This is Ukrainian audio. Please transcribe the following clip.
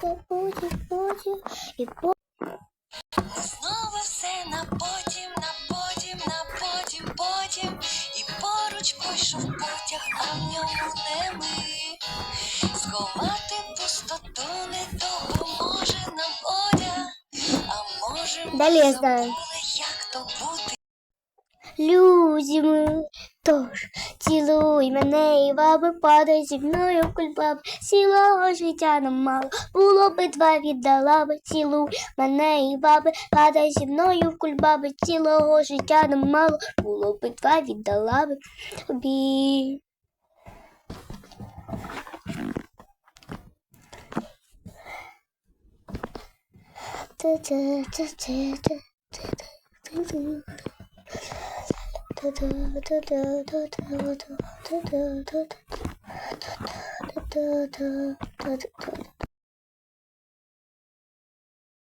та потім, потім, і потім. Знову все на потім, на потім, на потім, потім. І поруч пішов потяг, а в ньому не ми. Сховати пустоту не допоможе нам одяг. А може ми Далі я знаю. забули, як то бути. Люди ми, тож цілуй мене і баби, падай зі мною в кульбаб. Цілого життя нам мало, було би два віддала би, цілуй мене і баби, падай зі мною кульбаби. Цілого життя нам мало, було би два віддала би тобі. Altyazı M.K.